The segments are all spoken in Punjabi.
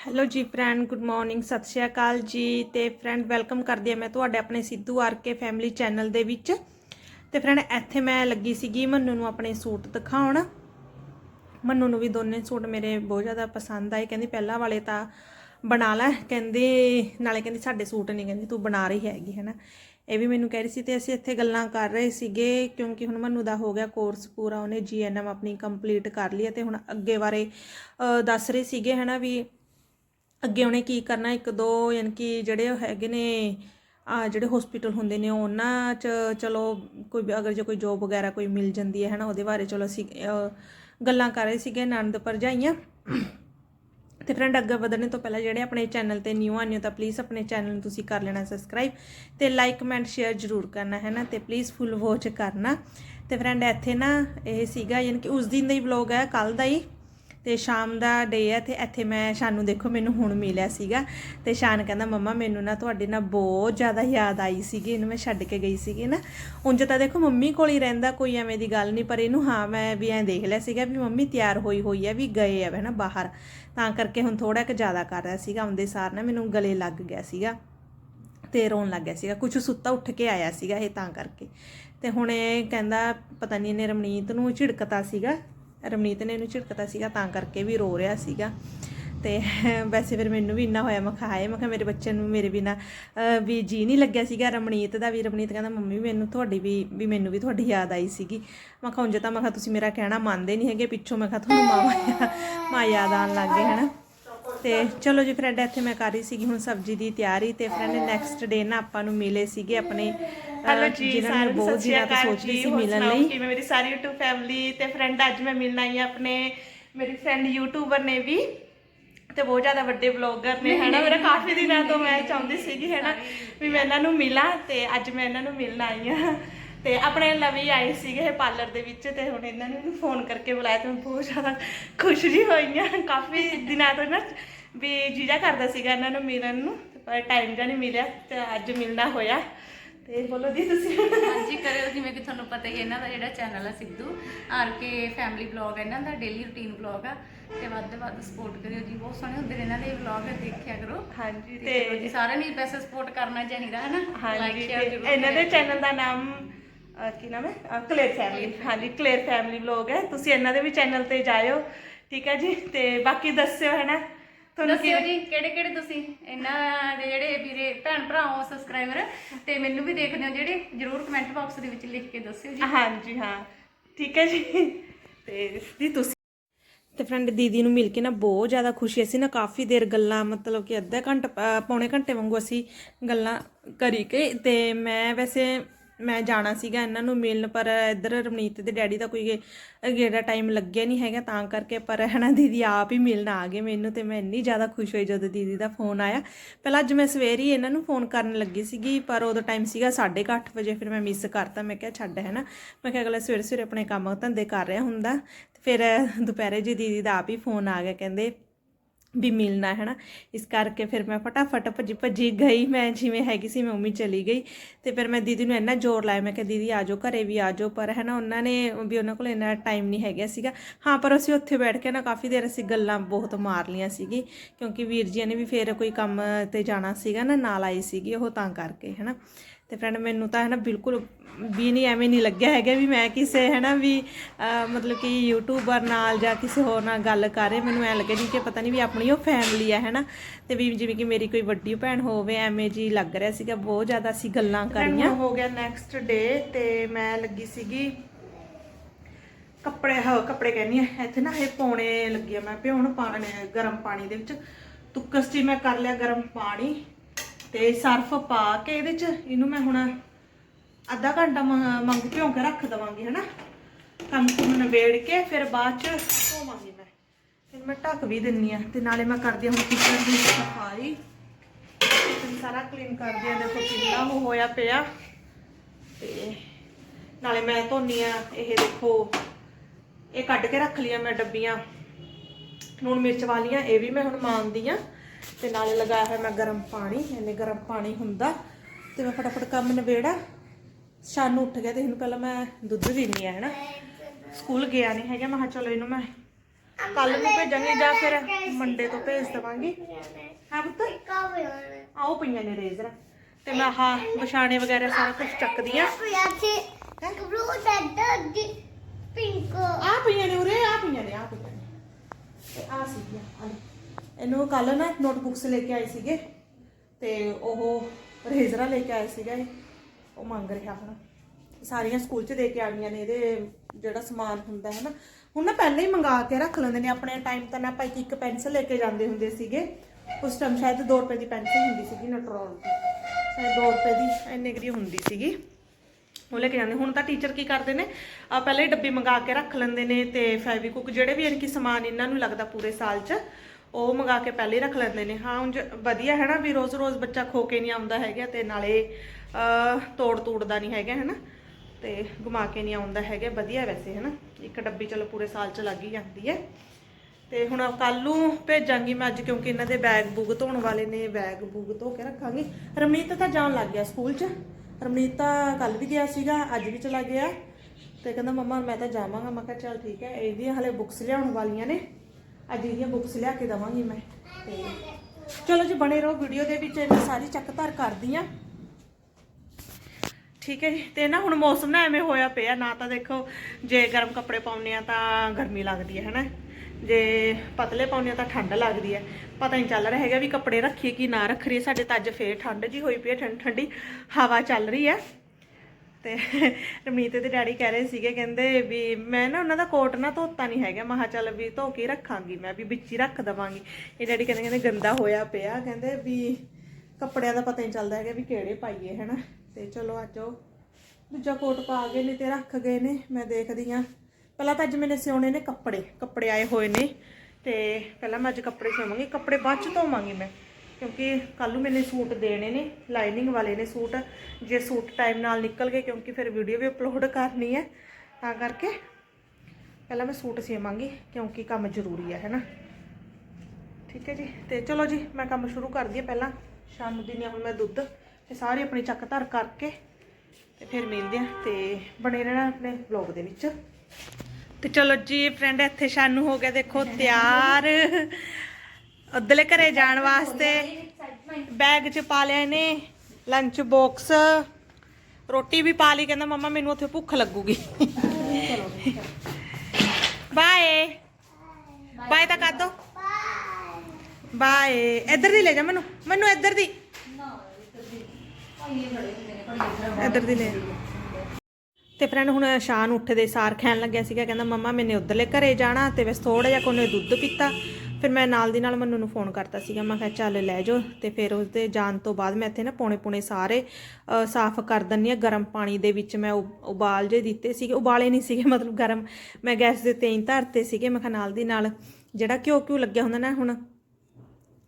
ਹੈਲੋ ਜੀ ਫਰੈਂਡ ਗੁੱਡ ਮਾਰਨਿੰਗ ਸਤਿ ਸ਼੍ਰੀ ਅਕਾਲ ਜੀ। ਤੇ ਫਰੈਂਡ ਵੈਲਕਮ ਕਰਦੀ ਹਾਂ ਮੈਂ ਤੁਹਾਡੇ ਆਪਣੇ Sidhu R K family channel ਦੇ ਵਿੱਚ। ਤੇ ਫਰੈਂਡ ਇੱਥੇ ਮੈਂ ਲੱਗੀ ਸੀਗੀ ਮੰਨੂ ਨੂੰ ਆਪਣੇ ਸੂਟ ਦਿਖਾਉਣ। ਮੰਨੂ ਨੂੰ ਵੀ ਦੋਨੇ ਸੂਟ ਮੇਰੇ ਬਹੁਤ ਜ਼ਿਆਦਾ ਪਸੰਦ ਆਏ। ਕਹਿੰਦੀ ਪਹਿਲਾਂ ਵਾਲੇ ਤਾਂ ਬਣਾ ਲੈ। ਕਹਿੰਦੇ, ਨਾਲੇ ਕਹਿੰਦੀ ਸਾਡੇ ਸੂਟ ਨਹੀਂ ਕਹਿੰਦੀ ਤੂੰ ਬਣਾ ਰਹੀ ਹੈਗੀ ਹੈ ਨਾ ਇਹ ਵੀ ਮੈਨੂੰ ਕਹਿ ਰਹੀ ਸੀ ਤੇ ਅਸੀਂ ਇੱਥੇ ਗੱਲਾਂ ਕਰ ਰਹੇ ਸੀਗੇ, ਕਿਉਂਕਿ ਹੁਣ ਮੰਨੂ ਦਾ ਹੋ ਗਿਆ ਕੋਰਸ ਪੂਰਾ, ਉਹਨੇ ਜੀਐਨਐਮ ਆਪਣੀ ਕੰਪਲੀਟ ਕਰ ਲਈ ਹੈ ਤੇ ਹੁਣ ਅੱਗੇ ਬਾਰੇ ਦੱਸ ਰਹੇ ਸੀਗੇ ਹੈ ਨਾ ਵੀ ਅੱਗੇ ਉਹਨੇ ਕੀ ਕਰਨਾ, ਇੱਕ ਦੋ ਯਾਨੀ ਕਿ ਜਿਹੜੇ ਹੈਗੇ ਨੇ, ਆ ਜਿਹੜੇ ਹਸਪੀਟਲ ਹੁੰਦੇ ਨੇ, ਉਹਨਾਂ 'ਚ ਚਲੋ ਕੋਈ ਅਗਰ ਜੇ ਕੋਈ ਜੋਬ ਵਗੈਰਾ ਕੋਈ ਮਿਲ ਜਾਂਦੀ ਹੈ, ਹਨਾ, ਉਹਦੇ ਬਾਰੇ ਚਲੋ ਅਸੀਂ ਗੱਲਾਂ ਕਰ ਰਹੇ ਸੀਗੇ ਆਨੰਦ ਭਰਜਾਈਆਂ ਤੇ ਫਰੈਂਡ ਅੱਗੇ ਵਧਣੇ ਤੋਂ ਪਹਿਲਾਂ ਜਿਹੜੇ ਆਪਣੇ ਚੈਨਲ ਤੇ ਨਿਊ ਆਨੇ ਹੋ ਤਾਂ ਪਲੀਜ਼ ਆਪਣੇ ਚੈਨਲ ਨੂੰ ਤੁਸੀਂ ਕਰ ਲੈਣਾ ਸਬਸਕ੍ਰਾਈਬ ਤੇ ਲਾਈਕ ਕਮੈਂਟ ਸ਼ੇਅਰ ਜ਼ਰੂਰ ਕਰਨਾ ਹੈ ਨਾ ਤੇ ਪਲੀਜ਼ ਫੁੱਲ ਵਾਚ ਕਰਨਾ। ਤੇ ਫਰੈਂਡ ਇੱਥੇ ਨਾ ਇਹ ਸੀਗਾ ਯਾਨੀ ਕਿ ਉਸ ਦਿਨ ਦਾ ਹੀ ਵਲੌਗ ਹੈ ਕੱਲ ਦਾ ਹੀ। ਤੇ ਸ਼ਾਮ ਦਾ ਡੇ ਹੈ ਤੇ ਇੱਥੇ ਮੈਂ ਸ਼ਾਨੂ ਦੇਖੋ ਮੈਨੂੰ ਹੁਣ ਮਿਲਿਆ ਸੀਗਾ ਤੇ ਸ਼ਾਨ ਕਹਿੰਦਾ, ਮੰਮਾ, ਮੈਨੂੰ ਨਾ ਤੁਹਾਡੇ ਨਾਲ ਬਹੁਤ ਜ਼ਿਆਦਾ ਯਾਦ ਆਈ ਸੀਗੀ, ਇਹਨੂੰ ਮੈਂ ਛੱਡ ਕੇ ਗਈ ਸੀਗੀ ਨਾ। ਉਂਝ ਤਾਂ ਦੇਖੋ ਮੰਮੀ ਕੋਲ ਹੀ ਰਹਿੰਦਾ, ਕੋਈ ਐਵੇਂ ਦੀ ਗੱਲ ਨਹੀਂ, ਪਰ ਇਹਨੂੰ ਹਾਂ ਮੈਂ ਵੀ ਐਂ ਦੇਖ ਲਿਆ ਸੀਗਾ ਵੀ ਮੰਮੀ ਤਿਆਰ ਹੋਈ ਹੋਈ ਹੈ ਵੀ ਗਏ ਆ ਨਾ ਬਾਹਰ। ਤਾਂ ਕਰਕੇ ਹੁਣ ਥੋੜਾ ਕੁ ਜ਼ਿਆਦਾ ਕਰ ਰਿਹਾ ਸੀਗਾ, ਆਉਂਦੇ ਸਾਰ ਨਾ ਮੈਨੂੰ ਗਲੇ ਲੱਗ ਗਿਆ ਸੀਗਾ ਤੇ ਰੋਣ ਲੱਗ ਗਿਆ ਸੀਗਾ। ਕੁਝ ਸੁੱਤਾ ਉੱਠ ਕੇ ਆਇਆ ਸੀਗਾ ਇਹ ਤਾਂ ਕਰਕੇ। ਤੇ ਹੁਣ ਇਹ ਕਹਿੰਦਾ, ਪਤਾ ਨਹੀਂ ਇਹਨੇ ਰਮਨੀਤ ਨੂੰ ਝਿੜਕਤਾ ਸੀਗਾ। ਰਮਣੀਤ ਨੇ ਇਹਨੂੰ ਝਿੜਕਤਾ ਸੀਗਾ, ਤਾਂ ਕਰਕੇ ਵੀ ਰੋ ਰਿਹਾ ਸੀਗਾ। ਤੇ ਵੈਸੇ ਫਿਰ ਮੈਨੂੰ ਵੀ ਇੰਨਾ ਹੋਇਆ, ਮੈਂ ਕਿਹਾ ਮੈਂ ਕਿਹਾ, ਮੇਰੇ ਬੱਚੇ ਨੂੰ ਮੇਰੇ ਬਿਨਾ ਵੀ ਜੀ ਨਹੀਂ ਲੱਗਿਆ ਸੀਗਾ ਰਮਣੀਤ ਦਾ, ਵੀ ਰਮਣੀਤ ਕਹਿੰਦਾ, ਮੰਮੀ, ਮੈਨੂੰ ਤੁਹਾਡੀ ਵੀ ਵੀ ਮੈਨੂੰ ਵੀ ਤੁਹਾਡੀ ਯਾਦ ਆਈ ਸੀਗੀ। ਮੈਂ ਕਿਹਾ, ਉਂਝ ਤਾਂ, ਮੈਂ ਕਿਹਾ, ਤੁਸੀਂ ਮੇਰਾ ਕਹਿਣਾ ਮੰਨਦੇ ਨਹੀਂ ਹੈਗੇ ਪਿੱਛੋਂ। ਮੈਂ ਕਿਹਾ, ਤੁਹਾਨੂੰ ਮਾਂ ਮਾਂ ਯਾਦ ਆਉਣ ਲੱਗ ਗਈ, ਹਨਾ? ਤੇ ਚਲੋ ਜੀ ਫਰੈਂਡ ਇੱਥੇ ਮੈਂ ਕਰ ਰਹੀ ਸੀਗੀ ਹੁਣ ਸਬਜ਼ੀ ਦੀ ਤਿਆਰੀ ਤੇ ਫਰੈਂਡ ਨੈਕਸਟ ਡੇ ਨਾ ਆਪਾਂ ਨੂੰ ਮਿਲੇ ਸੀਗੇ ਆਪਣੇ ਹੈਲੋ ਜੀ ਜਿਨ੍ਹਾਂ ਸਾਰਿਆਂ ਨੂੰ ਬਹੁਤ ਦਿਨਾਂ ਤੋਂ ਸੋਚ ਰਹੀ ਸੀ ਮਿਲਣ ਲਈ। ਕਿਵੇਂ ਮੇਰੀ ਸਾਰੀ YouTube ਫੈਮਿਲੀ ਤੇ ਫਰੈਂਡ ਅੱਜ ਮੈਂ ਮਿਲਣ ਆਈ ਆਪਣੇ ਮੇਰੀ ਫਰੈਂਡ YouTuber ਨੇ ਵੀ ਤੇ ਬਹੁਤ ਜ਼ਿਆਦਾ ਵੱਡੇ ਵਲੌਗਰ ਨੇ ਹਨਾ ਮੇਰਾ ਕਾਫੀ ਦਿਨਾਂ ਤੋਂ ਮੈਂ ਚਾਹੁੰਦੀ ਸੀਗੀ ਹਨਾ ਵੀ ਮੈਂ ਇਹਨਾਂ ਨੂੰ ਮਿਲਾਂ ਤੇ ਅੱਜ ਮੈਂ ਇਹਨਾਂ ਨੂੰ ਮਿਲਣ ਆਈ ਹਾਂ। ਤੇ ਆਪਣੇ ਲਵੀ ਆਏ ਸੀਗੇ ਇਹ ਪਾਰਲਰ ਦੇ ਵਿੱਚ ਤੇ ਹੁਣ ਇਹਨਾਂ ਨੇ ਫੋਨ ਕਰਕੇ ਬੁਲਾਇਆ ਤੇ ਮੈਂ ਬਹੁਤ ਜ਼ਿਆਦਾ ਖੁਸ਼ ਜੀ ਹੋਈ ਹਾਂ। ਕਾਫੀ ਦਿਨਾਂ ਤੋਂ ਨਾ ਵੀ ਜੀਜਾ ਕਰਦਾ ਸੀਗਾ ਇਹਨਾਂ ਨੂੰ ਮਿਲਣ ਨੂੰ ਪਰ ਟਾਈਮ ਜਾਂ ਨਹੀਂ ਮਿਲਿਆ ਤੇ ਅੱਜ ਮਿਲਣਾ ਹੋਇਆ। ਤੇ ਬੋਲੋ ਦੀ ਤੁਸੀਂ। ਹਾਂਜੀ ਕਰਿਓ ਜਿਵੇਂ ਕਿ ਤੁਹਾਨੂੰ ਪਤਾ ਹੀ ਹੈ ਇਹਨਾਂ ਦਾ ਜਿਹੜਾ ਚੈਨਲ ਆ Sidhu R K family vlog ਹੈ ਇਹਨਾਂ ਦਾ ਡੇਲੀ ਰੂਟੀਨ ਬਲੌਗ ਆ। ਤੇ ਵੱਧ ਤੋਂ ਵੱਧ ਸਪੋਰਟ ਕਰਿਓ ਜੀ ਬਹੁਤ ਸੋਹਣੇ ਹੁੰਦੇ ਨੇ ਇਹਨਾਂ ਦੇ ਬਲੌਗ ਦੇਖਿਆ ਕਰੋ। ਹਾਂਜੀ ਤੇ ਚਲੋ ਜੀ ਸਾਰਿਆਂ ਨੂੰ ਵੈਸੇ ਸਪੋਰਟ ਕਰਨਾ ਚਾਹੀਦਾ ਹੈ ਨਾ? ਹਾਂਜੀ ਤੇ ਇਹਨਾਂ ਦੇ। ਚੈਨਲ ਦਾ ਨਾਮ ਅਹ, ਕੀ ਨਾਮ ਹੈ? ਕਲੇਰ ਫੈਮਿਲੀ ਹਾਂਜੀ ਕਲੇਰ ਫੈਮਿਲੀ ਵਲੌਗ ਹੈ। ਤੁਸੀਂ ਇਹਨਾਂ ਦੇ ਵੀ ਚੈਨਲ ਤੇ ਜਾਇਓ ਠੀਕ ਹੈ ਜੀ? ਤੇ ਬਾਕੀ ਦੱਸਿਓ ਹੈ ਨਾ? ਤੁਹਾਨੂੰ ਦੱਸਿਓ ਜੀ ਕਿਹੜੇ ਕਿਹੜੇ ਤੁਸੀਂ? ਇਹਨਾਂ ਦੇ ਜਿਹੜੇ ਵੀਰੇ ਭੈਣ ਭਰਾ ਹੋ ਸਬਸਕ੍ਰਾਈਬਰ ਤੇ ਮੈਨੂੰ ਵੀ ਦੇਖਦੇ ਹੋ ਜਿਹੜੇ ਜਰੂਰ ਕਮੈਂਟ ਬਾਕਸ ਦੇ ਵਿੱਚ ਲਿਖ ਕੇ ਦੱਸਿਓ ਜੀ। ਹਾਂਜੀ ਹਾਂ। ਠੀਕ ਹੈ ਜੀ। ਤੇ ਜੀ ਤੁਸੀਂ ਤੇ ਫਰੈਂਡ ਦੀਦੀ ਨੂੰ ਮਿਲ ਕੇ ਨਾ ਬਹੁਤ ਜ਼ਿਆਦਾ ਖੁਸ਼ੀ ਅਸੀਂ ਨਾ ਕਾਫੀ ਦੇਰ ਗੱਲਾਂ ਮਤਲਬ ਕਿ ਅੱਧਾ ਘੰਟਾ ਪੌਣੇ ਘੰਟੇ ਵਾਂਗੂ ਅਸੀਂ ਗੱਲਾਂ ਕਰੀ ਕੇ ਤੇ ਮੈਂ ਵੈਸੇ ਮੈਂ ਜਾਣਾ ਸੀਗਾ ਇਹਨਾਂ ਨੂੰ ਮਿਲਣ, ਪਰ ਇੱਧਰ ਰਮਨੀਤ ਦੇ ਡੈਡੀ ਦਾ ਕੋਈ ਗੇੜਾ ਟਾਈਮ ਲੱਗਿਆ ਨਹੀਂ ਹੈਗਾ, ਤਾਂ ਕਰਕੇ ਪਰ ਹਨਾ ਦੀਦੀ ਆਪ ਹੀ ਮਿਲਣ ਆ ਗਏ ਮੈਨੂੰ ਤੇ ਮੈਂ ਇੰਨੀ ਜ਼ਿਆਦਾ ਖੁਸ਼ ਹੋਈ ਜਦੋਂ ਦੀਦੀ ਦਾ ਫੋਨ ਆਇਆ। ਪਹਿਲਾਂ ਅੱਜ ਮੈਂ ਸਵੇਰੇ ਹੀ ਇਹਨਾਂ ਨੂੰ ਫੋਨ ਕਰਨ ਲੱਗੀ ਸੀਗੀ, ਪਰ ਉਦੋਂ ਟਾਈਮ ਸੀਗਾ 8:30 ਵਜੇ, ਫਿਰ ਮੈਂ ਮਿਸ ਕਰਤਾ, ਮੈਂ ਕਿਹਾ ਛੱਡ ਹੈ ਨਾ ਮੈਂ ਕਿਹਾ ਅਗਲਾ ਸਵੇਰੇ ਸਵੇਰੇ ਆਪਣੇ ਕੰਮ ਧੰਦੇ ਕਰ ਰਿਹਾ ਹੁੰਦਾ ਫਿਰ ਦੁਪਹਿਰੇ ਜੀ ਦੀਦੀ ਦਾ ਆਪ ਹੀ ਫੋਨ ਆ ਗਿਆ, ਕਹਿੰਦੇ ਵੀ ਮਿਲਣਾ ਹੈ ਨਾ ਇਸ ਕਰਕੇ ਫਿਰ ਮੈਂ ਫਟਾਫਟ ਭੱਜੀ ਭੱਜੀ ਗਈ। ਮੈਂ ਜਿਵੇਂ ਹੈਗੀ ਸੀ, ਮੈਂ ਉਮੀ ਚਲੀ ਗਈ। ਤੇ ਫਿਰ ਮੈਂ ਦੀਦੀ ਨੂੰ ਇੰਨਾ ਜ਼ੋਰ ਲਾਇਆ, ਮੈਂ ਕਿਹਾ, ਦੀਦੀ, ਆ ਜਾਓ, ਘਰੇ ਵੀ ਆ ਜਾਓ। ਪਰ ਹੈ ਨਾ ਉਹਨਾਂ ਨੇ ਵੀ ਉਹਨਾਂ ਕੋਲ ਇੰਨਾ ਟਾਈਮ ਨਹੀਂ ਹੈਗਾ ਸੀਗਾ। ਹਾਂ, ਪਰ ਅਸੀਂ ਉੱਥੇ ਬੈਠ ਕੇ ਨਾ ਕਾਫੀ ਦੇਰ ਅਸੀਂ ਗੱਲਾਂ ਬਹੁਤ ਮਾਰ ਲੀਆਂ ਸੀਗੀ। ਕਿਉਂਕਿ ਵੀਰ ਜੀ ਨੇ ਵੀ ਫਿਰ ਕੋਈ ਕੰਮ ਤੇ ਜਾਣਾ ਸੀਗਾ ਨਾ, ਨਾਲ ਆਈ ਸੀਗੀ, ਉਹ ਤਾਂ ਕਰਕੇ ਹੈ ਨਾ ਤੇ ਫਰੈਂਡ ਮੈਨੂੰ ਤਾਂ ਹੈ ਨਾ ਬਿਲਕੁਲ ਵੀ ਨਹੀਂ ਐਵੇਂ ਨਹੀਂ ਲੱਗਿਆ ਹੈਗਾ ਵੀ ਮੈਂ ਕਿਸੇ ਹੈ ਨਾ ਵੀ ਮਤਲਬ ਕਿ ਯੂਟਿਊਬਰ ਨਾਲ ਜਾਂ ਕਿਸੇ ਹੋਰ ਨਾਲ ਗੱਲ ਕਰ ਰਹੇ। ਮੈਨੂੰ ਐ ਲੱਗੇ ਜੀ ਕਿ ਪਤਾ ਨਹੀਂ ਵੀ ਆਪਣੀ ਉਹ ਫੈਮਿਲੀ ਹੈ ਹੈ ਨਾ ਤੇ ਵੀ ਜਿਵੇਂ ਕਿ ਮੇਰੀ ਕੋਈ ਵੱਡੀ ਭੈਣ ਹੋਵੇ ਐਵੇਂ ਜੀ ਲੱਗ ਰਿਹਾ ਸੀਗਾ ਬਹੁਤ ਜ਼ਿਆਦਾ ਅਸੀਂ ਗੱਲਾਂ ਕਰੀਆਂ। ਹੋ ਗਿਆ ਨੈਕਸਟ ਡੇ ਤੇ ਮੈਂ ਲੱਗੀ ਸੀਗੀ ਕੱਪੜੇ ਹਾਂ ਕੱਪੜੇ ਕਹਿੰਨੀ ਆ ਇੱਥੇ ਨਾ ਇਹ ਪੌਣੇ ਲੱਗੀ ਆ। ਮੈਂ ਭਿਉਣ ਪਾਣੀ ਗਰਮ ਪਾਣੀ ਦੇ ਵਿੱਚ। ਤੁੱਕਸ ਜੀ ਮੈਂ ਕਰ ਲਿਆ ਗਰਮ ਪਾਣੀ। ਤੇ ਸਰਫ ਪਾ ਕੇ ਇਹਦੇ ਚ ਇਹਨੂੰ ਮੈਂ ਹੁਣ ਅੱਧਾ ਘੰਟਾ ਮੰਗ ਭਿਉਂ ਕੇ ਰੱਖ ਦਵਾਂਗੀ, ਹਨਾ? ਕੰਮ ਕੁਮ ਨਵੇੜ ਕੇ ਫਿਰ ਬਾਅਦ ਚ ਧੋਵਾਂਗੀ ਮੈਂ। ਫਿਰ ਮੈਂ ਢੱਕ ਵੀ ਦਿੰਨੀ ਆ ਤੇ ਨਾਲੇ ਮੈਂ ਕਰਦੀ ਹਾਂ ਹੁਣ ਕਿਚਨ ਦੀ ਸਫ਼ਾਈ। ਕਿਚਨ ਸਾਰਾ ਕਲੀਨ ਕਰਦੀ ਆ ਦੇਖੋ ਕਿੰਨਾ ਉਹ ਹੋਇਆ ਪਿਆ। ਤੇ ਨਾਲੇ ਮੈਂ ਧੋਨੀ ਆ, ਇਹ ਦੇਖੋ, ਇਹ ਕੱਢ ਕੇ ਰੱਖ ਲਿਆ ਮੈਂ ਡੱਬੀਆਂ। ਲੂਣ ਮਿਰਚ ਵਾਲੀਆਂ, ਇਹ ਵੀ ਮੈਂ ਹੁਣ ਮਾਂਦੀ ਆ ਤੇ ਨਾਲੇ ਲਗਾਇਆ ਹੋਇਆ ਮੈਂ ਗਰਮ ਪਾਣੀ ਇਹਨੇ ਗਰਮ ਪਾਣੀ ਹੁੰਦਾ ਤੇ ਮੈਂ ਫਟਾਫਟ ਕੰਮ ਨਵੇੜਾ ਸ਼ਾਨੂ ਉੱਠ ਗਿਆ ਤੇ ਇਹਨੂੰ ਪਹਿਲਾਂ ਮੈਂ ਦੁੱਧ ਦਿੰਨੀ ਆ ਹੈਨਾ। ਸਕੂਲ ਗਿਆ ਨਹੀਂ ਹੈਗਾ, ਮੈਂ ਕਿਹਾ ਚਲੋ ਇਹਨੂੰ ਮੈਂ ਕੱਲ ਨੂੰ ਭੇਜਾਂਗੇ ਜਾਂ ਫਿਰ ਮੰਡੇ ਤੋਂ ਭੇਜ ਦਵਾਂਗੀ। ਹਾਂ ਪੁੱਤ? ਆਓ ਪਈਆਂ ਨੇ ਰੇਜ਼ਰ ਤੇ ਮੈਂ ਆਹ ਵਿਛਾਣੇ ਵਗੈਰਾ ਸਾਰਾ ਕੁਝ ਚੱਕਦੀ ਆ ਆ ਪਈਆਂ ਨੇ ਉਰੇ ਆ ਪਈਆਂ ਨੇ ਆ ਪਈਆਂ ਨੇ। ਆ ਸੀਗੀਆਂ ਆ ਇਹਨੂੰ ਕੱਲ ਨਾ ਨੋਟਬੁੱਕਸ ਲੈ ਕੇ ਆਏ ਸੀਗੇ ਤੇ ਉਹ ਰੇਜ਼ਰਾਂ ਲੈ ਕੇ ਆਏ ਸੀਗਾ। ਇਹ। ਉਹ ਮੰਗ ਰਿਹਾ ਹੁਣ। ਸਾਰੀਆਂ ਸਕੂਲ 'ਚ ਦੇ ਕੇ ਆਣੀਆਂ ਨੇ ਇਹਦੇ ਜਿਹੜਾ ਸਮਾਨ ਹੁੰਦਾ ਹੈ ਨਾ। ਹੁਣ ਨਾ ਪਹਿਲਾਂ ਹੀ ਮੰਗਾ ਕੇ ਰੱਖ ਲੈਂਦੇ ਨੇ। ਆਪਣੇ ਟਾਈਮ ਤਾਂ ਨਾ ਆਪਾਂ ਇੱਕ ਇੱਕ ਪੈਨਸਲ ਲੈ ਕੇ ਜਾਂਦੇ ਹੁੰਦੇ ਸੀਗੇ। ਉਸ ਟਾਈਮ ਸ਼ਾਇਦ 2 ਰੁਪਏ ਦੀ ਪੈਨਸਲ ਹੁੰਦੀ ਸੀਗੀ ਨਟਰੋਲ ਦੀ। ਸ਼ਾਇਦ 2 ਰੁਪਏ ਦੀ, ਇੰਨੇ ਗਰੀ ਹੁੰਦੀ ਸੀਗੀ। ਉਹ ਲੈ ਕੇ ਜਾਂਦੇ। ਹੁਣ ਤਾਂ ਟੀਚਰ ਕੀ ਕਰਦੇ ਨੇ? ਆ ਪਹਿਲਾਂ ਹੀ ਡੱਬੀ ਮੰਗਾ ਕੇ ਰੱਖ ਲੈਂਦੇ ਨੇ ਤੇ ਫੈਵਿਕੁਕ ਜਿਹੜੇ ਵੀ ਇਨਕੀ ਸਮਾਨ ਇਹਨਾਂ ਨੂੰ ਲੱਗਦਾ ਪੂਰੇ ਸਾਲ 'ਚ ਉਹ ਮੰਗਾ ਕੇ ਪਹਿਲੇ ਰੱਖ ਲੈਂਦੇ ਨੇ। ਹਾਂ, ਉਂਝ ਵਧੀਆ ਹੈ ਨਾ ਵੀ ਰੋਜ਼-ਰੋਜ਼ ਬੱਚਾ ਖੋ ਕੇ ਨਹੀਂ ਆਉਂਦਾ ਹੈਗਾ ਤੇ ਨਾਲੇ ਤੋੜ ਤੋੜਦਾ ਨਹੀਂ ਹੈਗਾ, ਹੈ ਨਾ? ਤੇ ਘੁਮਾ ਕੇ ਨਹੀਂ ਆਉਂਦਾ ਹੈਗਾ। ਵਧੀਆ ਵੈਸੇ, ਹੈ ਨਾ? ਇੱਕ ਡੱਬੀ ਚਲੋ ਪੂਰੇ ਸਾਲ 'ਚ ਲੱਗ ਹੀ ਜਾਂਦੀ ਹੈ। ਤੇ ਹੁਣ ਕੱਲ ਨੂੰ ਭੇਜਾਂਗੀ ਮੈਂ ਅੱਜ, ਕਿਉਂਕਿ ਇਹਨਾਂ ਦੇ ਬੈਗ ਬੂਗ ਧੋਣ ਵਾਲੇ ਨੇ ਬੈਗ ਬੂਗ ਧੋ ਕੇ ਰੱਖਾਂਗੀ। ਰਮਨੀਤ ਤਾਂ ਜਾਣ ਲੱਗ ਗਿਆ ਸਕੂਲ 'ਚ। ਰਮਨੀਤ ਤਾਂ ਕੱਲ ਵੀ ਗਿਆ ਸੀਗਾ, ਅੱਜ ਵੀ ਚਲਾ ਗਿਆ। ਤੇ ਕਹਿੰਦਾ, ਮੰਮਾ, ਮੈਂ ਤਾਂ ਜਾਵਾਂਗਾ। ਮੈਂ ਕਿਹਾ, ਚੱਲ ਠੀਕ ਹੈ। ਇਹਦੀਆਂ ਹਲੇ ਬੁੱਕਸ ਲਿਆਉਣ ਵਾਲੀਆਂ ਨੇ। ਅੱਜ ਇਹਦੀਆਂ ਬੁੱਕਸ ਲਿਆ ਕੇ ਦਵਾਂਗੀ ਮੈਂ, ਤੇ ਚਲੋ ਜੀ ਬਣੇ ਰਹੋ ਵੀਡੀਓ ਦੇ ਵਿੱਚ, ਇਹਨਾਂ ਸਾਰੀ ਚੱਕ ਧਰ ਕਰਦੀ ਆ ਠੀਕ ਹੈ ਜੀ, ਤੇ ਨਾ ਹੁਣ ਮੌਸਮ ਨਾ ਐਵੇਂ ਹੋਇਆ ਪਿਆ, ਨਾ ਤਾਂ ਦੇਖੋ ਜੇ ਗਰਮ ਕੱਪੜੇ ਪਾਉਨੇ ਆ ਤਾਂ ਗਰਮੀ ਲੱਗਦੀ ਹੈ, ਹੈਨਾ? ਜੇ ਪਤਲੇ ਪਾਉਨੇ ਆ ਤਾਂ ਠੰਡ ਲੱਗਦੀ ਹੈ। ਪਤਾ ਨਹੀਂ ਚੱਲ ਰਿਹਾ ਹੈਗਾ ਵੀ ਕੱਪੜੇ ਰੱਖੀਏ ਕਿ ਨਾ ਰੱਖੀਏ, ਸਾਡੇ ਤਾਂ ਅੱਜ ਫੇਰ ਠੰਡ ਜੀ ਹੋਈ ਪਈ ਹੈ ਠੰਡ ਠੰਡੀ ਹਵਾ ਚੱਲ ਰਹੀ ਹੈ। ਤੇ ਰਮਨੀਤ ਦੇ ਡੈਡੀ ਕਹਿ ਰਹੇ ਸੀਗੇ, ਕਹਿੰਦੇ ਵੀ ਮੈਂ ਨਾ ਉਹਨਾਂ ਦਾ ਕੋਟ ਨਾ ਧੋਤਾ ਨਹੀਂ ਹੈਗਾ, ਮੈਂ ਕਿਹਾ ਚੱਲ ਵੀ ਧੋ ਕੇ ਰੱਖਾਂਗੀ, ਮੈਂ ਵੀ ਵਿੱਚ ਹੀ ਰੱਖ ਦਵਾਂਗੀ। ਇਹ ਡੈਡੀ ਕਹਿੰਦੇ ਕਹਿੰਦੇ ਗੰਦਾ ਹੋਇਆ ਪਿਆ, ਕਹਿੰਦੇ ਵੀ ਕੱਪੜਿਆਂ ਦਾ ਪਤਾ ਨਹੀਂ ਚੱਲਦਾ ਹੈਗਾ ਵੀ ਕਿਹੜੇ ਪਾਈਏ, ਹਨਾ। ਤੇ ਚਲੋ ਅੱਜ ਉਹ ਦੂਜਾ ਕੋਟ ਪਾ ਗਏ ਨੇ ਤੇ ਰੱਖ ਗਏ ਨੇ, ਮੈਂ ਦੇਖਦੀ ਆ ਪਹਿਲਾਂ ਤਾਂ ਅੱਜ ਮੈਨੇ ਸਿਉਣੇ ਨੇ ਕੱਪੜੇ ਕੱਪੜੇ ਆਏ ਹੋਏ ਨੇ ਤੇ ਪਹਿਲਾਂ ਮੈਂ ਅੱਜ ਕੱਪੜੇ ਸਿਉਵਾਂਗੀ ਕੱਪੜੇ ਬਾਅਦ ਚ ਧੋਵਾਂਗੀ ਮੈਂ। ਕਿਉਂਕਿ ਕੱਲ ਨੂੰ ਮੈਨੇ ਸੂਟ ਦੇਣੇ ਨੇ ਲਾਈਨਿੰਗ ਵਾਲੇ ਨੇ ਸੂਟ। ਜੇ ਸੂਟ ਟਾਈਮ ਨਾਲ ਨਿਕਲ ਗਏ, ਕਿਉਂਕਿ ਫਿਰ ਵੀਡੀਓ ਵੀ ਅਪਲੋਡ ਕਰਨੀ ਹੈ। ਤਾਂ ਕਰਕੇ ਪਹਿਲਾਂ ਮੈਂ ਸੂਟ ਸਿਵਾਂਗੀ, ਕਿਉਂਕਿ ਕੰਮ ਜ਼ਰੂਰੀ ਹੈ, ਹੈਨਾ? ਠੀਕ ਹੈ ਜੀ? ਤੇ ਚਲੋ ਜੀ, ਮੈਂ ਕੰਮ ਸ਼ੁਰੂ ਕਰਦੀ ਹਾਂ ਪਹਿਲਾਂ। ਸ਼ਾਮ ਨੂੰ ਦਿਨੇ ਹੁਣ ਮੈਂ ਦੁੱਧ, ਤੇ ਸਾਰੇ ਆਪਣੀ ਚੱਕ ਧਰ ਕਰਕੇ ਤੇ ਫਿਰ ਮਿਲਦੇ ਆ ਤੇ ਬਣੇ ਰਹਿਣਾ ਆਪਣੇ ਵਲੌਗ ਦੇ ਵਿੱਚ। ਤੇ ਚਲੋ ਜੀ ਫਰੈਂਡ ਇੱਥੇ ਸ਼ਾਨੂ ਹੋ ਗਿਆ, ਦੇਖੋ, ਤਿਆਰ। ਉਧਰਲੇ ਘਰੇ ਜਾਣ ਵਾਸਤੇ ਬੈਗ 'ਚ ਪਾ ਲਿਆ ਇਹਨੇ ਲੰਚ ਬਾਕਸ ਰੋਟੀ ਵੀ ਪਾ ਲਈ, ਕਹਿੰਦਾ ਮੰਮਾ ਮੈਨੂੰ ਉੱਥੇ ਭੁੱਖ ਲੱਗੂਗੀ। ਬਾਏ ਬਾਏ ਤਾਂ ਕਰ ਦੋ। ਬਾਏ ਇੱਧਰ ਦੀ ਲੈ ਜਾ ਮੈਨੂੰ। ਮੈਨੂੰ ਇੱਧਰ ਦੀ। ਇੱਧਰ ਦੀ ਲੈ। ਤੇ ਫਰੈਂਡ ਹੁਣ ਸ਼ਾਨ ਉੱਠਦੇ ਸਾਰ ਖਾਣ ਲੱਗਿਆ ਸੀਗਾ, ਕਹਿੰਦਾ ਮੰਮਾ ਮੈਨੇ ਉਧਰਲੇ ਘਰੇ ਜਾਣਾ, ਤੇ ਵੈਸੇ ਥੋੜਾ ਜਿਹਾ ਕੋਨੇ ਦੁੱਧ ਪੀਤਾ। ਫਿਰ ਮੈਂ ਨਾਲ ਦੀ ਨਾਲ ਮੰਨੂ ਨੂੰ ਫੋਨ ਕਰਤਾ ਸੀਗਾ, ਮੈਂ ਕਿਹਾ ਚੱਲ ਲੈ ਜਾਓ ਤੇ ਫਿਰ ਉਸਦੇ ਜਾਣ ਤੋਂ ਬਾਅਦ ਮੈਂ ਇੱਥੇ ਨਾ ਪੌਣੇ ਪੌਣੇ ਸਾਰੇ ਸਾਫ਼ ਕਰ ਦਿੰਨੀ ਆ ਗਰਮ ਪਾਣੀ ਦੇ ਵਿੱਚ ਮੈਂ ਉਬਾਲ ਜੇ ਦਿੱਤੇ ਸੀਗੇ, ਉਬਾਲੇ ਨਹੀਂ ਸੀਗੇ, ਮਤਲਬ ਗਰਮ, ਮੈਂ ਗੈਸ ਦੇ ਤੇਂ ਧਰਤੇ ਸੀਗੇ, ਮੈਂ ਕਿਹਾ ਨਾਲ ਦੀ ਨਾਲ ਜਿਹੜਾ ਘਿਓ ਘਿਓ ਲੱਗਿਆ ਹੁੰਦਾ ਨਾ ਹੁਣ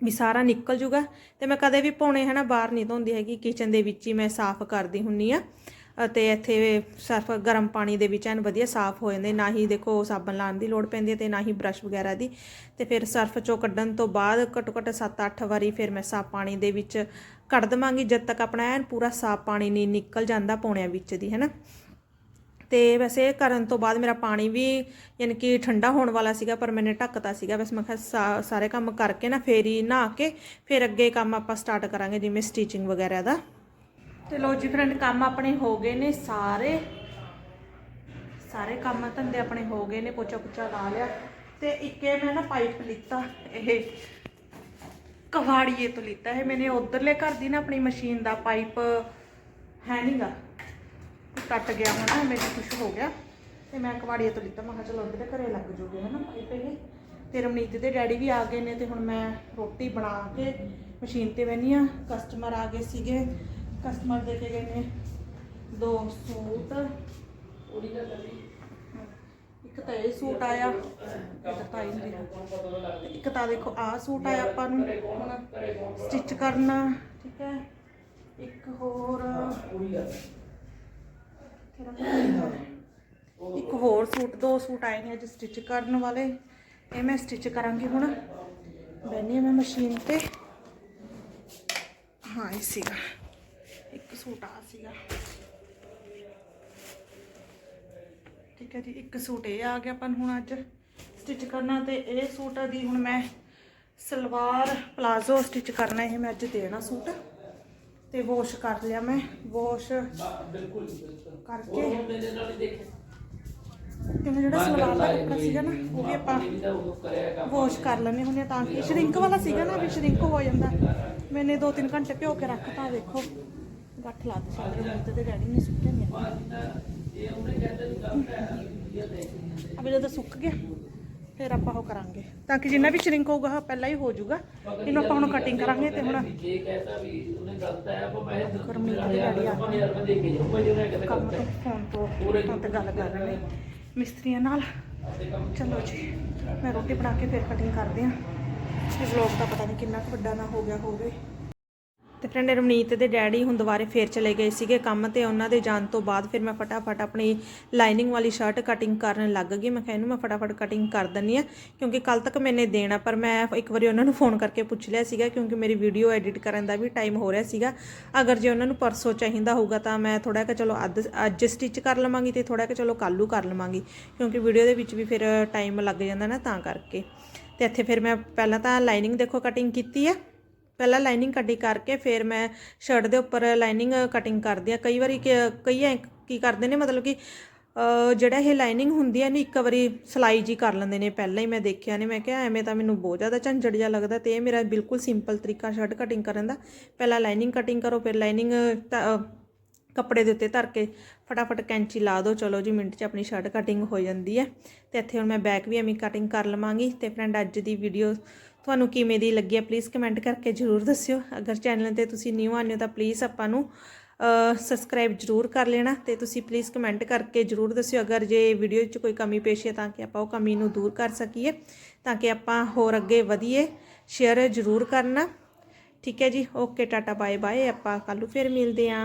ਵੀ ਸਾਰਾ ਨਿਕਲ ਜੂਗਾ ਤੇ ਮੈਂ ਕਦੇ ਵੀ ਪੌਣੇ ਹਨਾ ਬਾਹਰ ਨਹੀਂ ਧੋਂਦੀ ਹੈਗੀ ਕਿਚਨ ਦੇ ਵਿੱਚ ਹੀ ਮੈਂ ਸਾਫ਼ ਕਰਦੀ ਹੁੰਨੀ ਆ ਅਤੇ ਇੱਥੇ ਸਰਫ ਗਰਮ ਪਾਣੀ ਦੇ ਵਿੱਚ ਐਨ ਵਧੀਆ ਸਾਫ਼ ਹੋ ਜਾਂਦੇ, ਨਾ ਹੀ ਦੇਖੋ ਸਾਬਣ ਲਾਉਣ ਦੀ ਲੋੜ ਪੈਂਦੀ ਹੈ ਤੇ ਨਾ ਹੀ ਬ੍ਰਸ਼ ਵਗੈਰਾ ਦੀ। ਤੇ ਫਿਰ ਸਰਫ ਚੋਂ ਕੱਢਣ ਤੋਂ ਬਾਅਦ ਘੱਟੋ ਘੱਟ 7-8 ਵਾਰੀ ਫਿਰ ਮੈਂ ਸਾਫ਼ ਪਾਣੀ ਦੇ ਵਿੱਚ ਕੱਢ ਦਵਾਂਗੀ, ਜਦ ਤੱਕ ਆਪਣਾ ਐਨ ਪੂਰਾ ਸਾਫ਼ ਪਾਣੀ ਨਹੀਂ ਨਿਕਲ ਜਾਂਦਾ ਪੌਣਿਆਂ ਵਿੱਚ ਦੀ ਹੈਨਾ ਤੇ ਵੈਸੇ ਇਹ ਕਰਨ ਤੋਂ ਬਾਅਦ ਮੇਰਾ ਪਾਣੀ ਵੀ ਯਾਨੀ ਕਿ ਠੰਡਾ ਹੋਣ ਵਾਲਾ ਸੀਗਾ, ਪਰ ਮੈਨੇ ਢੱਕਤਾ ਸੀਗਾ। ਬਸ ਮੈਂ ਕਿਹਾ ਸਾ- ਸਾਰੇ ਕੰਮ ਕਰਕੇ ਨਾ ਫੇਰ ਹੀ ਨਹਾ ਕੇ ਫਿਰ ਅੱਗੇ ਕੰਮ ਆਪਾਂ ਸਟਾਰਟ ਕਰਾਂਗੇ, ਜਿਵੇਂ ਸਟੀਚਿੰਗ ਵਗੈਰਾ ਦਾ। ਤੇ ਲੋ ਜੀ ਫਰੈਂਡ ਕੰਮ ਆਪਣੇ ਹੋ ਗਏ ਨੇ ਸਾਰੇ। ਸਾਰੇ ਕੰਮ ਧੰਦੇ ਆਪਣੇ ਹੋ ਗਏ ਨੇ, ਪੋਚਾ ਪੁੱਚਾ ਲਾ ਲਿਆ। ਤੇ ਇੱਕੇ ਮੈਂ ਨਾ ਪਾਈਪ ਲਿੱਤਾ, ਇਹ ਕਵਾੜੀਏ ਤੋਂ ਲਿੱਤਾ। ਹੈ ਮੈਨੇ ਉਧਰਲੇ ਘਰ ਦੀ ਨਾ ਆਪਣੀ ਮਸ਼ੀਨ ਦਾ ਪਾਈਪ ਹੈ ਨਹੀਂਗਾ ਕੱਟ ਗਿਆ ਹੋਣਾ ਮੇਰੇ ਕੁਝ ਹੋ ਗਿਆ। ਤੇ ਮੈਂ ਕਵਾੜੀਏ ਤੋਂ ਲਿੱਤਾ, ਮੈਂ ਕਿਹਾ ਚਲੋ ਉਹਦੇ ਘਰੇ ਲੱਗ ਜੂਗੇ ਹਨਾ ਪਾਈਪ ਇਹ। ਤੇ ਰਮਨੀਤ ਦੇ ਡੈਡੀ ਵੀ ਆ ਗਏ ਨੇ ਤੇ ਹੁਣ ਮੈਂ ਰੋਟੀ ਬਣਾ ਕੇ ਮਸ਼ੀਨ ਤੇ ਬੈਣੀ ਆ। ਕਸਟਮਰ ਆ ਗਏ ਸੀਗੇ। ਕਸਟਮਰ ਦੇ ਕੇ ਗਏ ਨੇ। ਦੋ ਸੂਟ। ਇੱਕ ਤਾਂ ਇਹ ਸੂਟ ਆਇਆ। ਇੱਕ ਤਾਂ ਇਹ ਮੇਰਾ ਇੱਕ ਤਾਂ ਦੇਖੋ ਆਹ ਸੂਟ ਆਇਆ ਆਪਾਂ ਨੂੰ। ਹੁਣ ਸਟਿਚ ਕਰਨਾ ਠੀਕ ਹੈ। ਇੱਕ ਹੋਰ। ਇੱਕ ਹੋਰ ਸੂਟ ਦੋ ਸੂਟ ਆਏ ਨੇ ਅੱਜ ਸਟਿਚ ਕਰਨ ਵਾਲੇ। ਇਹ ਮੈਂ ਸਟਿਚ ਕਰਾਂਗੀ ਹੁਣ। ਬੈਣੀ ਮੈਂ ਮਸ਼ੀਨ ਤੇ। ਹਾਂ ਇਹ ਸੀਗਾ। ਸੂਟ ਆ ਸੀਗਾ। ਠੀਕ ਹੈ ਜੀ ਇੱਕ ਸੂਟ ਇਹ ਆ ਗਿਆ ਆਪਾਂ ਨੂੰ ਹੁਣ ਅੱਜ ਸਟਿਚ ਕਰਨਾ ਤੇ ਇਹ ਸੂਟ ਦੀ ਹੁਣ ਮੈਂ ਸਲਵਾਰ ਪਲਾਜ਼ੋ ਸਟਿਚ ਕਰਨਾ ਇਹ ਮੈਂ ਅੱਜ ਦੇਣਾ ਸੂਟ। ਤੇ ਵਾਸ਼ ਕਰ ਲਿਆ ਮੈਂ ਵਾਸ਼ ਕਰਕੇ। ਤੇ ਮੈਂ ਜਿਹੜਾ ਸਲਵਾਰ ਦਾ ਕੱਪੜਾ ਸੀਗਾ ਨਾ ਉਹ ਵੀ ਆਪਾਂ ਵਾਸ਼ ਕਰ ਲੈਣੇ ਹੁੰਦੇ ਤਾਂ ਕਿ ਸ਼ਰਿੰਕ ਵਾਲਾ ਸੀਗਾ ਨਾ ਵੀ ਸ਼ਰਿੰਕ ਹੋ ਜਾਂਦਾ। ਮੈਨੇ 2-3 ਘੰਟੇ ਭਿਓ ਕੇ ਰੱਖਤਾ ਦੇਖੋ ਗੱਠ ਲਾ ਦਿੱਤੀ ਸਾਰੇ ਮੁੱਤੇ ਤੇ ਡੈਡੀ ਨੇ ਸੁੱਕਿਆ ਨਹੀਂ ਅਬੇ ਜਦੋਂ ਸੁੱਕ ਗਿਆ ਫਿਰ ਆਪਾਂ ਉਹ ਕਰਾਂਗੇ। ਤਾਂ ਕਿ ਜਿੰਨਾ ਵੀ ਸ਼ਰਿੰਕ ਹੋਊਗਾ ਉਹ ਪਹਿਲਾਂ ਹੀ ਹੋ ਜਾਊਗਾ। ਇਹਨੂੰ ਆਪਾਂ ਹੁਣ ਕਟਿੰਗ ਕਰਾਂਗੇ ਤੇ ਹੁਣ ਗਰਮੀ ਦੇ ਡੈਡੀ ਆ। ਗਏ ਕੰਮ ਤੋਂ ਫੋਨ ਤੋਂ ਗੱਲ ਕਰ ਰਹੇ ਨੇ ਮਿਸਤਰੀਆਂ ਨਾਲ। ਚਲੋ ਜੀ ਮੈਂ ਰੋਟੀ ਬਣਾ ਕੇ ਫਿਰ ਕਟਿੰਗ ਕਰਦੇ ਆ ਇਹ ਵਲੌਗ ਦਾ ਪਤਾ ਨਹੀਂ ਕਿੰਨਾ ਕੁ ਵੱਡਾ ਨਾ ਹੋ ਗਿਆ ਹੋਵੇ। ਤੇ ਫਰੈਂਡ ਰਮਨੀਤ ਦੇ ਡੈਡੀ ਹੁਣ ਦੁਬਾਰੇ ਫੇਰ ਚਲੇ ਗਏ ਸੀਗੇ ਕੰਮ ਤੇ। ਉਹਨਾਂ ਦੇ ਜਾਣ ਤੋਂ ਬਾਅਦ ਫਿਰ ਮੈਂ ਫਟਾਫਟ ਆਪਣੀ ਲਾਈਨਿੰਗ ਵਾਲੀ ਸ਼ਰਟ ਕਟਿੰਗ ਕਰਨ ਲੱਗ ਗਈ। ਮੈਂ ਕਿਹਾ ਇਹਨੂੰ ਮੈਂ ਫਟਾਫਟ ਕਟਿੰਗ ਕਰ ਦਿੰਨੀ ਆ ਕਿਉਂਕਿ ਕੱਲ ਤੱਕ ਮੈਨੇ ਦੇਣਾ, ਪਰ ਮੈਂ ਇੱਕ ਵਾਰੀ ਉਹਨਾਂ ਨੂੰ ਫੋਨ ਕਰਕੇ ਪੁੱਛ ਲਿਆ ਸੀਗਾ, ਕਿਉਂਕਿ ਮੇਰੀ ਵੀਡੀਓ ਐਡਿਟ ਕਰਨ ਦਾ ਵੀ ਟਾਈਮ ਹੋ ਰਿਹਾ ਸੀਗਾ। ਅਗਰ ਜੇ ਉਹਨਾਂ ਨੂੰ ਪਰਸੋਂ ਚਾਹੀਦਾ ਹੋਊਗਾ ਤਾਂ ਮੈਂ ਥੋੜਾ ਕਿ ਚਲੋ ਅੱਧ, ਅੱਜ ਸਟਿਚ ਕਰ ਲਵਾਂਗੀ ਤੇ ਥੋੜਾ ਕਿ ਚਲੋ ਕੱਲ੍ਹ ਕਰ ਲਵਾਂਗੀ, ਕਿਉਂਕਿ ਵੀਡੀਓ ਦੇ ਵਿੱਚ ਵੀ ਫਿਰ ਟਾਈਮ ਲੱਗ ਜਾਂਦਾ ਨਾ ਤਾਂ ਕਰਕੇ। ਤੇ ਇੱਥੇ ਫਿਰ ਮੈਂ ਪਹਿਲਾਂ ਤਾਂ ਲਾਈਨਿੰਗ ਦੇਖੋ ਕਟਿੰਗ ਕੀਤੀ ਆ। ਪਹਿਲਾਂ ਲਾਈਨਿੰਗ ਕਟਿੰਗ ਕਰਕੇ ਫਿਰ ਮੈਂ ਸ਼ਰਟ ਦੇ ਉੱਪਰ ਲਾਈਨਿੰਗ ਕਟਿੰਗ ਕਰਦੀ ਆ ਕਈ ਵਾਰੀ ਕਿ- ਕਈ ਐਂ ਕੀ ਕਰਦੇ ਨੇ, ਮਤਲਬ ਕਿ ਜਿਹੜਾ ਇਹ ਲਾਈਨਿੰਗ ਹੁੰਦੀ ਹੈ ਇਹਨੂੰ ਇੱਕ ਵਾਰੀ ਸਲਾਈ ਜੀ ਕਰ ਲੈਂਦੇ ਨੇ। ਪਹਿਲਾਂ ਹੀ ਮੈਂ ਦੇਖਿਆ ਨੇ, ਮੈਂ ਕਿਹਾ ਐਵੇਂ ਤਾਂ ਮੈਨੂੰ ਬਹੁਤ ਜ਼ਿਆਦਾ ਝੰਜੜ ਜਿਹਾ ਲੱਗਦਾ ਤੇ ਇਹ ਮੇਰਾ ਬਿਲਕੁਲ ਸਿੰਪਲ ਤਰੀਕਾ ਸ਼ਰਟ ਕਟਿੰਗ ਕਰਨ ਦਾ। ਪਹਿਲਾਂ ਲਾਈਨਿੰਗ ਕਟਿੰਗ ਕਰੋ, ਫਿਰ ਲਾਈਨਿੰਗ ਕੱਪੜੇ ਦੇ ਉੱਤੇ ਧਰ ਕੇ ਫਟਾਫਟ ਕੈਂਚੀ ਲਾ ਦਿਓ। ਚਲੋ ਜੀ, ਮਿੰਟ 'ਚ ਆਪਣੀ ਸ਼ਰਟ ਕਟਿੰਗ ਹੋ ਜਾਂਦੀ ਹੈ। ਤੇ ਇੱਥੇ ਹੁਣ ਮੈਂ ਬੈਕ ਵੀ ਐਵੇਂ ਕਟਿੰਗ ਕਰ ਲਵਾਂਗੀ। ਤੇ ਫਰੈਂਡ ਅੱਜ ਦੀ ਵੀਡੀਓ ਤੁਹਾਨੂੰ ਕਿਵੇਂ ਦੀ ਲੱਗੀ ਹੈ ਪਲੀਜ਼ ਕਮੈਂਟ ਕਰਕੇ ਜਰੂਰ ਦੱਸਿਓ। ਅਗਰ ਚੈਨਲ ਤੇ ਤੁਸੀਂ ਨਿਊ ਆਨੇ ਹੋ ਤਾਂ ਪਲੀਜ਼ ਆਪਾਂ ਨੂੰ ਸਬਸਕ੍ਰਾਈਬ ਜਰੂਰ ਕਰ ਲੈਣਾ। ਤੇ ਤੁਸੀਂ ਪਲੀਜ਼ ਕਮੈਂਟ ਕਰਕੇ ਜਰੂਰ ਦੱਸਿਓ। ਅਗਰ ਜੇ ਵੀਡੀਓ 'ਚ ਕੋਈ ਕਮੀ ਪੇਸ਼ੀ ਹੈ ਤਾਂ ਕਿ ਆਪਾਂ ਉਹ ਕਮੀ ਨੂੰ ਦੂਰ ਕਰ ਸਕੀਏ, ਤਾਂ ਕਿ ਆਪਾਂ ਹੋਰ ਅੱਗੇ ਵਧੀਏ। ਸ਼ੇਅਰ ਜਰੂਰ ਕਰਨਾ। ਠੀਕ ਹੈ ਜੀ ਓਕੇ ਟਾਟਾ ਬਾਏ ਬਾਏ ਆਪਾਂ ਕੱਲ੍ਹ ਨੂੰ ਫਿਰ ਮਿਲਦੇ ਹਾਂ।